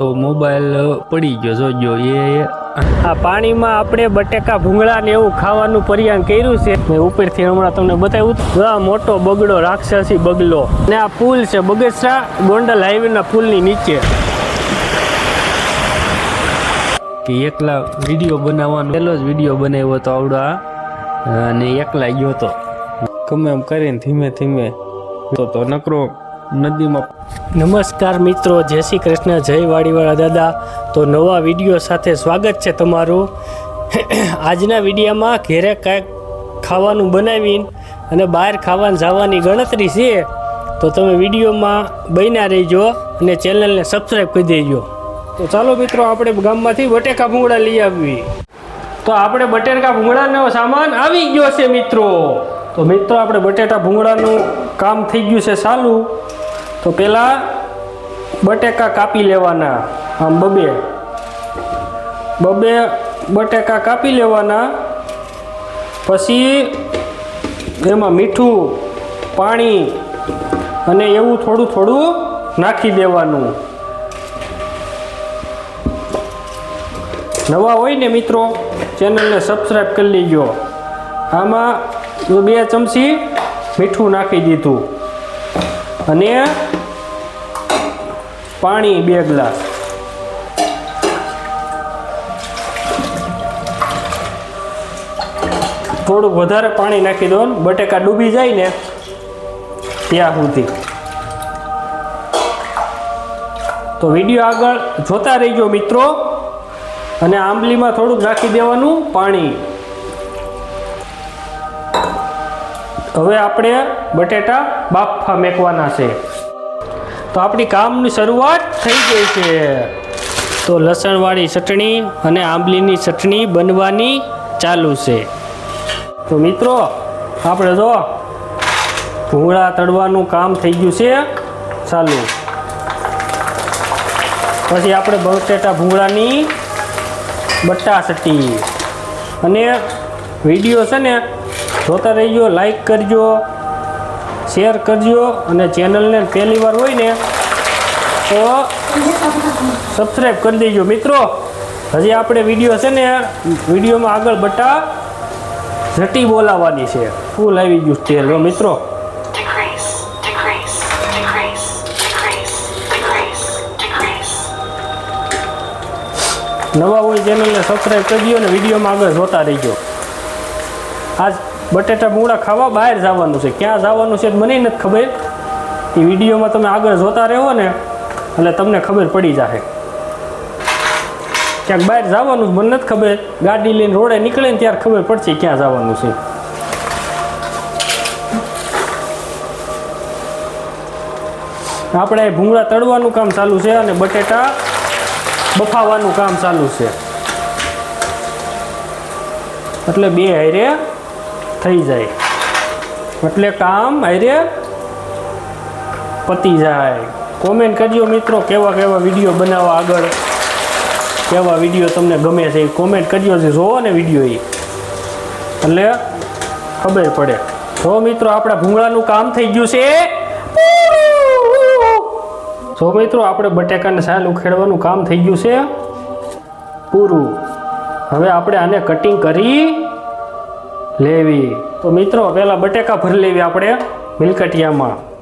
તો મોબાઈલ પડી ગયો. જોજો એ આ પાણીમાં આપણે બટેકા ભૂંગળા ને એવું ખાવાનું પરિયાન કર્યું છે. મેં ઉપરથી હમણાં તમને બતાવ્યું આ મોટો બગડો રાક્ષસી બગલો. ને આ પુલ છે બગસરા ગોંડલ હાઈવેના પુલની નીચે. કે એકલા વીડિયો બનાવવાનો. પહેલો જ વીડિયો બનાવ્યો હતો આવડો અને એકલા ગયો તો. ગમે એમ કરીને ધીમે ધીમે. તો નકરો નદીમાં નમસ્કાર મિત્રો, જય શ્રી કૃષ્ણ, જય વાડીવાળા દાદા. તો નવા વીડિયો સાથે સ્વાગત છે તમારું. આજના વિડીયામાં ઘેરે કાંઈક ખાવાનું બનાવીને અને બહાર ખાવાનું જવાની ગણતરી છે. તો તમે વિડીયોમાં બન્યા રહેજો અને ચેનલને સબસ્ક્રાઈબ કરી દેજો. તો ચાલો મિત્રો, આપણે ગામમાંથી બટેકા ભૂંગળા લઈ આવવી તો આપણે બટેકા ભૂંગળાનો સામાન આવી ગયો છે મિત્રો. તો મિત્રો, આપણે બટેટા ભૂંગળાનું કામ થઈ ગયું છે ચાલુ. તો પહેલાં બટેકા કાપી લેવાના, આમ બબે. બબે બટેકા કાપી લેવાના, પછી એમાં મીઠું, પાણી અને એવું થોડું થોડું નાખી દેવાનું. નવા હોય ને મિત્રો, ચેનલને સબસ્ક્રાઈબ કરી લેજો. આમાં બે ચમચી મીઠું નાખી દીધું. અને પાણી બે ગ્લાસ. થોડુંક વધારે પાણી નાખી દો બટેકા ડૂબી જાય ને, ત્યાં સુધી. તો વીડિયો આગળ જોતા રહીજો મિત્રો. અને આંબલીમાં થોડુંક નાખી દેવાનું પાણી. હવે આપણે બટેટા બાફા મેકવાના છે. તો આપણી કામની શરૂઆત થઈ ગઈ છે. તો લસણવાળી ચટણી અને આંબલીની ચટણી બનવાની ચાલુ છે. તો મિત્રો, આપણે જો ભૂંગળા તળવાનું કામ થઈ ગયું છે. ચાલુ. પછી આપણે બટેટા ભૂંગળાની બટ્ટા અને વીડિયો છે ને જોતા રહીજો લાઈક કરજો શેર કરજો અને ચેનલને પહેલી વાર હોય ને તો સબસ્ક્રાઈબ કરી દેજો. મિત્રો હજી આપણે વીડિયો છે ને વિડીયોમાં આગળ બટા ઝટી બોલાવવાની છે. ફૂલ આવી ગયું તેલ. મિત્રો. નવા હોય ચેનલને સબસ્ક્રાઈબ કરી દો અને વિડીયોમાં આગળ જોતા રહીજો. આજ બટેટા મૂળા ખાવા બહાર જવાનું છે. ક્યાં જવાનું છે મને નથી ખબર. એ વિડીયોમાં તમે આગળ જોતા રહો ને, એટલે તમને ખબર પડી જશે ક્યાંક બહાર જવાનું મને નથી ખબર. ગાડી લઈને રોડે નીકળે ને ત્યારે ખબર પડશે ક્યાં જવાનું છે. આપણે ભૂંગળા તળવાનું કામ ચાલુ છે અને બટેટા બફાવાનું કામ ચાલુ છે. એટલે બે હારે થઈ જાય. એટલે કામ હારે પતી જાય. કોમેન્ટ કરજો મિત્રો, કેવા કેવા વીડિયો બનાવવા આગળ. કેવા વીડિયો તમને ગમે છે એ કોમેન્ટ કરજો છે જોવો ને વીડિયો એ. એટલે ખબર પડે. જો મિત્રો, આપણા ભૂંગળાનું કામ થઈ ગયું છે. જો મિત્રો, આપણે બટેકાને સાલ ઉખેડવાનું કામ થઈ ગયું છે. પૂરું. હવે આપણે આને કટિંગ કરી લેવી. તો મિત્રો, પહેલાં બટેકા ભરી લેવી આપણે મિલકટિયામાં.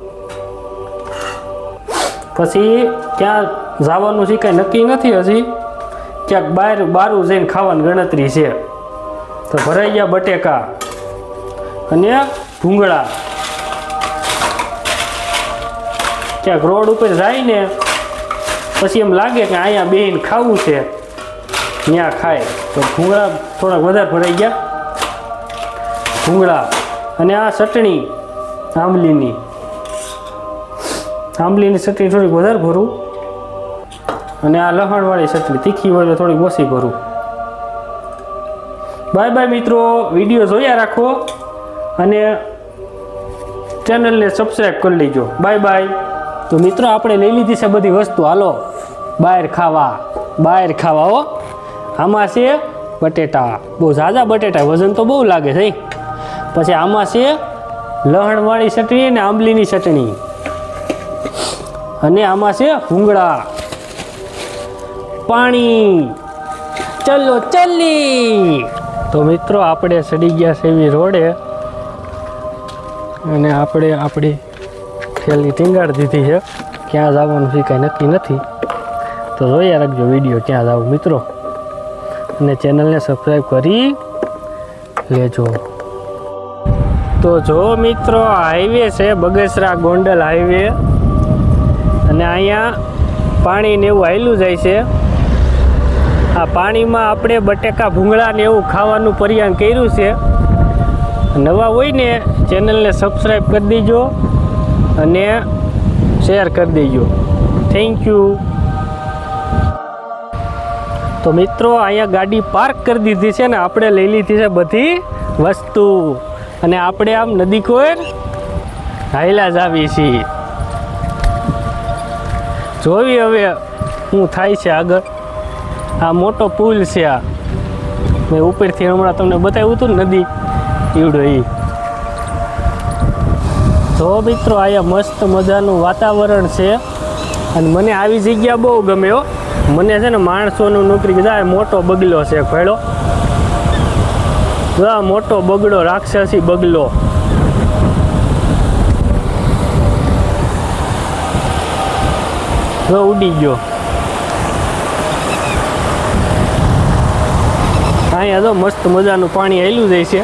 પછી ક્યાં જવાનું છે કાંઈ નક્કી નથી હજી. ક્યાંક બહાર બારું જઈને ખાવાની ગણતરી છે. તો ભરાઈ ગયા બટેકા અને ભૂંગળા. ક્યાંક રોડ ઉપર જાય ને પછી એમ લાગે કે અહીંયા બેહીને ખાવું છે. ત્યાં ખાય. તો ભૂંગળા થોડાક વધારે ભરાઈ ગયા. ભૂંગળા અને આ ચટણી આંબલીની. આંબલીની ચટણી થોડીક વધારે ભરું અને આ લહાણવાળી ચટણી તીખી હોય તો થોડીક ઓછી ભરું. બાય બાય મિત્રો, વીડિયો જોયા રાખો અને ચેનલને સબસ્ક્રાઈબ કરી લેજો. બાય બાય તો મિત્રો, આપણે લઈ લીધી છે બધી વસ્તુ. હાલો, બહાર ખાવા. બહાર ખાવા હો. આમાં છે બટેટા. બહુ ઝાઝા બટેટા. વજન તો બહુ લાગે છે પછી આમાં છે લહણવાળી ચટણી અને આંબલીની ચટણી. અને આમાં છે ભૂંગળા. પાણી. ચલો ચલી તો મિત્રો આપણે સડી ગયા છે એવી રોડે. અને આપણે આપણી થેલી ટીંગાડી દીધી છે. ક્યાં જવાનું છે કાંઈ નક્કી નથી. તો જોઈએ રાખજો વીડિયો ક્યાં જવું મિત્રો. અને ચેનલને સબસ્ક્રાઈબ કરી લેજો. તો જો મિત્રો હાઈવે છે, બગસરા ગોંડલ હાઈવે અને અહીંયા પાણી ને એવું હાયલું જાય છે. આ પાણીમાં આપણે બટેકા, ભૂંગળા ને એવું ખાવાનું પરિયાણ કર્યું છે. નવા હોય ને, ચેનલને સબસ્ક્રાઈબ કરી દેજો અને શેર કરી દેજો. થેન્ક યુ તો મિત્રો, અહીંયા ગાડી પાર્ક કરી દીધી છે ને, આપણે લઈ લીધી છે બધી વસ્તુ. અને આપણે આમ નદી કોર હાઈલા જ આવી છીએ. જોવી હવે શું થાય છે આગળ. આ મોટો પુલ છે આ. મેં ઉપરથી હમણાં તમને બતાવ્યું હતું નદી, ઈવડો એ તો મિત્રો અહીંયા મસ્ત મજાનું વાતાવરણ છે. અને મને આવી જગ્યા બહુ ગમે હો. મને છે ને માણસોનું નોકરી કીધા મોટો બગલો છે જો આ મોટો બગડો રાક્ષસી બગલો. જો ઉડી ગયો. અહીંયા તો મસ્ત મજાનું પાણી આવેલું જાય છે.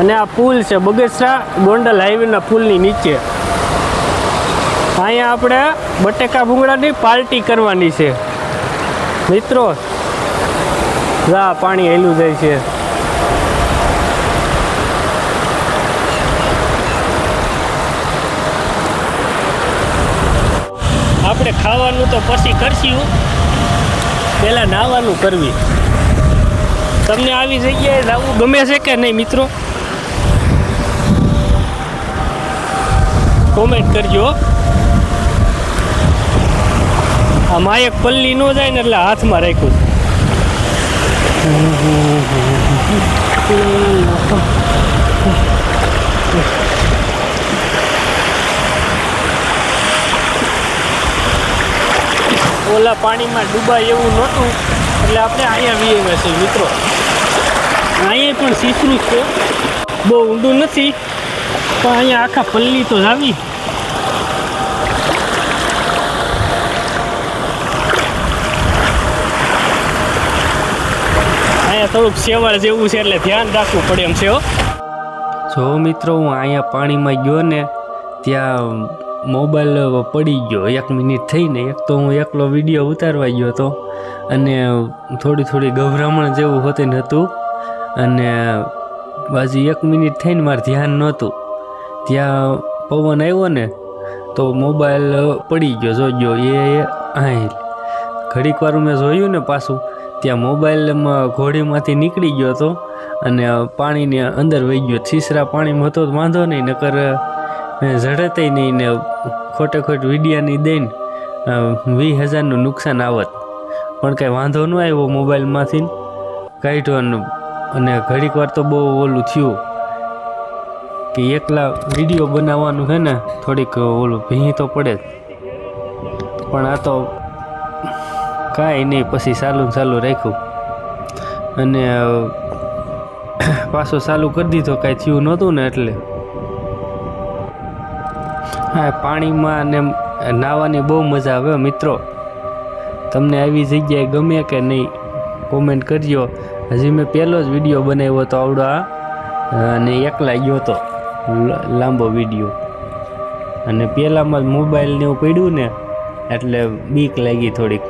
અને આ પુલ છે બગસરા ગોંડલ હાઈવેના પુલની નીચે. અહીંયા આપણે બટેકા ભૂંગળાની પાર્ટી કરવાની છે. મિત્રો રા પાણી હેલું જાય છે. આપણે ખાવાનું તો પછી કરશું. પહેલાં નાહવાનું કરવી. તમને આવી જગ્યાએ જવું ગમે છે કે નહીં મિત્રો? કોમેન્ટ કરજો. આ માયક પલ્લી ન જાય ને એટલે હાથમાં રાખ્યું ઓલા પાણીમાં ડૂબાય એવું નહોતું. એટલે આપણે અહીંયા વીએ છીએ, મિત્રો. અહીંયા પણ સીસરું છે. બહુ ઊંડું નથી. પણ અહીંયા આખા પલ્લી તો લાવી અહીંયા થોડુંક સેવળ જેવું છે એટલે ધ્યાન રાખવું પડે એમ છે જો મિત્રો, હું અહીંયા પાણીમાં ગયો ને, ત્યાં મોબાઈલ પડી ગયો, એક મિનિટ થઈને એક તો હું એકલો વીડિયો ઉતારવા ગયો હતો. અને થોડી થોડી ગભરામણ જેવું હોતી હતું. અને બાજી એક મિનિટ થઈને મારે ધ્યાન નહોતું. ત્યાં પવન આવ્યો ને, તો મોબાઈલ પડી ગયો જોજો એ આઈ ઘડીક વાર મેં જોયું ને પાછું, ત્યાં મોબાઈલમાં ઘોડીમાંથી નીકળી ગયો હતો. અને પાણીની અંદર વહી ગયો. છીસરા પાણીમાં હતો, તો વાંધો નહીં, નકર ઝડતે નહીં ને ખોટે ખોટ વિડીયાની દઈને વીસ હજારનું નુકસાન આવત. પણ કાંઈ વાંધો ન આવ્યો મોબાઈલમાંથી. કાઢ્યો અને ઘડીક વાર તો બહુ ઓલું થયું કે એકલા વીડિયો બનાવવાનું છે ને, થોડીક ઓલું ભીહી તો પડે જ. પણ આ તો કાંઈ નહીં, પછી ચાલું ચાલુ રાખ્યું. અને પાછો ચાલુ કરી દીધો, કાંઈ થયું નહોતું ને એટલે. હા, પાણીમાં ને નાહવાની બહુ મજા આવે મિત્રો. તમને આવી જગ્યાએ ગમે કે નહીં કોમેન્ટ કરજો. હજી મેં પહેલો જ વીડિયો બનાવ્યો હતો આવડો આ અને એકલા ગયો હતો લાંબો વીડિયો. અને પહેલાંમાં જ મોબાઈલ ને એવું પડ્યું ને, એટલે બીક લાગી થોડીક.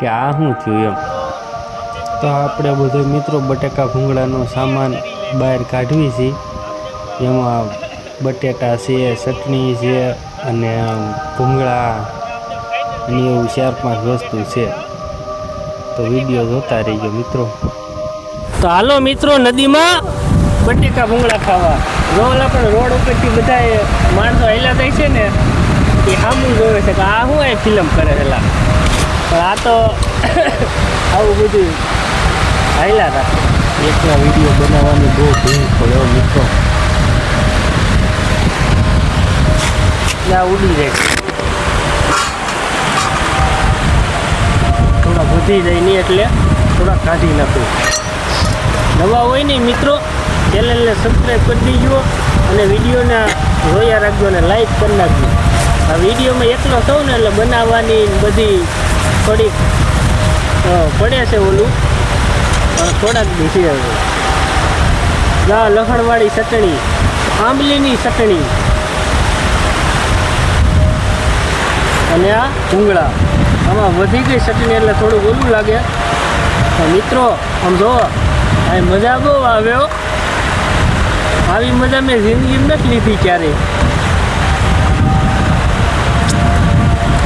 કે આ શું થયું એમ? તો આપણે બધો મિત્રો બટેકા ભૂંગળાનો સામાન બહાર કાઢવી છે. એમાં બટેટા છે ચટણી છે અને ભૂંગળા અને એવું ચાર પાંચ વસ્તુ છે. તો વીડિયો જોતા રહીજો મિત્રો. તો હાલો મિત્રો નદીમાં બટેકા ભૂંગળા ખાવા. રોલા પણ રોડ ઉપરથી બધા માણસો હેલા થાય છે ને એ સામું જોવે છે કે આ શું એ ફિલ્મ કરે છેલા પણ આ તો આવું બધું હાલ્યા રાખે. એકલા વીડિયો બનાવવાની બહુ ભૂલ પડ્યો મિત્રો. આ ઉડી જાય. વધી જાય નહીં એટલે થોડાક કાઢી નાખું. નવા હોય ને મિત્રો ચેનલને સબસ્ક્રાઈબ કરી દીજો અને વિડીયોના રોયા રાખજો અને લાઈક કરી નાખજો. આ વિડીયોમાં એકલો થઉં ને એટલે બનાવવાની બધી થોડીક પડે છે ઓલું. થોડાક દીધી હવે ગા લસણવાળી ચટણી, આંબલીની ચટણી. અને આ ભૂંગળા આમાં વધી ગઈ ચટણી એટલે થોડું ઓલું લાગે. મિત્રો, આમ જો આ મજા બહુ આવ્યો આવી મજા મેં જિંદગીમાં નથી લીધી ક્યારેય.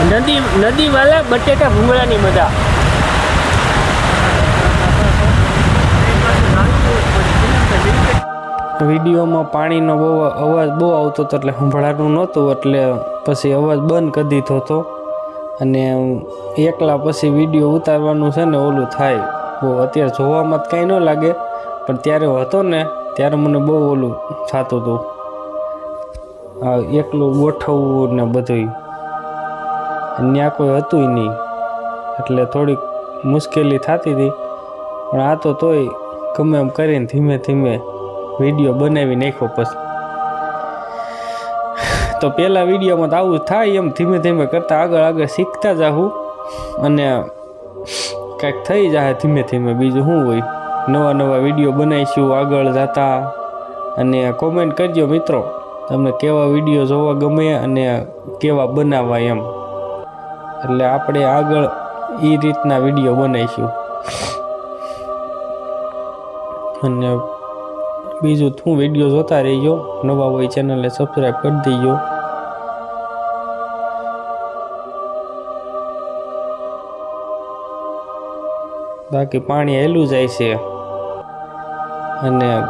નદી, નદીવાલા, બટેટા, ભૂંગળાની મજા. વિડીયોમાં પાણીનો બહુ અવાજ બહુ આવતો હતો એટલે સંભળાતું નહોતું, એટલે પછી અવાજ બંધ કરી દીધો હતો. અને એકલા પછી વીડિયો ઉતારવાનું છે ને ઓલું થાય. બહુ અત્યારે જોવામાં જ કાંઈ ન લાગે, પણ ત્યારે હતો ને, ત્યારે મને બહુ ઓલું થતું હતું. એકલું ગોઠવવું ને બધું ત્યાં કોઈ હતું નહીં. એટલે થોડીક મુશ્કેલી થતી હતી. પણ આ તો તોય ગમે એમ કરીને ધીમે ધીમે વીડિયો બનાવી નાખ્યો પછી. તો પહેલાં વિડીયોમાં તો આવું થાય એમ ધીમે ધીમે કરતાં આગળ આગળ શીખતા જાઉં અને કાંઈક થઈ જાય ધીમે ધીમે બીજું શું હોય. નવા નવા વીડિયો બનાવીશું, આગળ જતા. અને કોમેન્ટ કરજો મિત્રો, તમને કેવા વીડિયો જોવા ગમે અને કેવા બનાવવા એમ. એટલે આપણે આગળ એ રીતના વીડિયો બનાવીશું. અને બીજું તું વીડિયો જોતા રહીજો. નવા હોય ચેનલને સબસ્ક્રાઈબ કરી દેજો. બાકી પાણી હેલું જાય છે. અને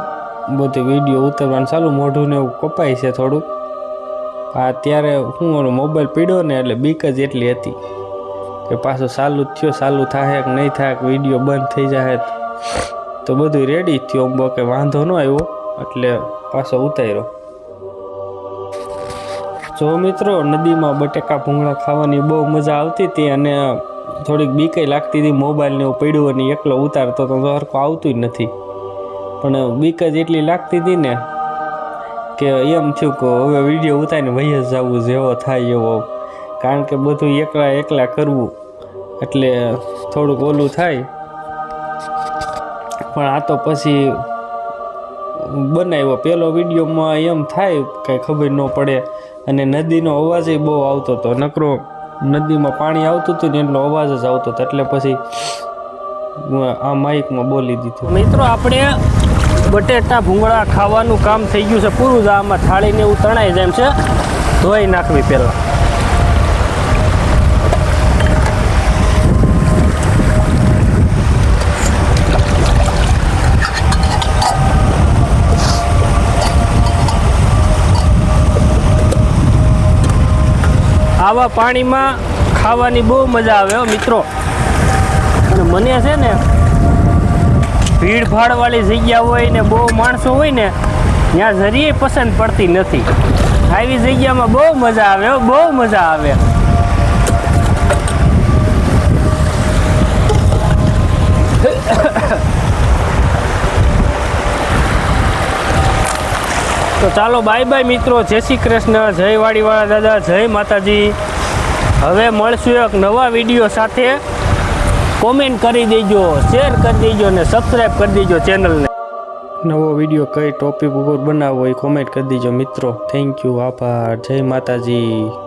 બધી વીડિયો ઉતરવાનું ચાલુ મોઢું ને એવું કપાય છે થોડુંક. આ ત્યારે હું ઓલો મોબાઈલ પીડ્યો ને એટલે બીક જ એટલી હતી. કે પાછું ચાલુ જ થયો, ચાલુ થાય કે નહીં થાય વીડિયો બંધ થઈ જાય તો બધું રેડી થયું. આમ કે વાંધો ન આવ્યો, એટલે પાછો ઉતાર્યો. જો મિત્રો, નદીમાં બટેકા ભૂંગળા ખાવાની બહુ મજા આવતી હતી અને થોડીક બીકઈ લાગતી હતી. મોબાઈલને એવું પડ્યું અને એકલો ઉતારતો તો સરખું આવતું જ નથી. પણ બીક જ એટલી લાગતી હતી ને કે એમ થયું કે હવે વીડિયો ઉતારીને વહી જ જવું, જેવો થાય એવો. કારણ કે બધું એકલા એકલા કરવું એટલે થોડુંક ઓલું થાય. પણ આ તો પછી બનાવ્યો. પેલો વિડીયોમાં એમ થાય, કાંઈ ખબર ન પડે. અને નદીનો અવાજ બહુ આવતો હતો. નકરો નદીમાં પાણી આવતું હતું ને એટલો અવાજ જ આવતો હતો. એટલે પછી આ માઇકમાં બોલી દીધું. મિત્રો, આપણે બટેટા ભૂંગળા ખાવાનું કામ થઈ ગયું છે. પૂરું જ આમાં થાળીને એવું તણાઈ જાય છે. ધોઈ નાખવી પહેલાં. આવા પાણીમાં ખાવાની બહુ મજા આવે મિત્રો. અને મને છે ને ભીડ ભાડવાળી જગ્યા હોય ને બહુ માણસો હોય ને, ત્યાં જરીએ પસંદ પડતી નથી. આવી જગ્યામાં બહુ મજા આવે બહુ મજા આવે. તો ચાલો બાય બાય મિત્રો. જય શ્રી કૃષ્ણ, જય વાડીવાળા દાદા, જય માતાજી. હવે મળશું એક નવા વીડિયો સાથે. કોમેન્ટ કરી દેજો શેર કરી દેજો અને સબસ્ક્રાઈબ કરી દેજો ચેનલને નવો વીડિયો કઈ ટોપિક ઉપર બનાવવો એ કોમેન્ટ કરી દેજો મિત્રો. થેન્ક યુ આભાર. જય માતાજી.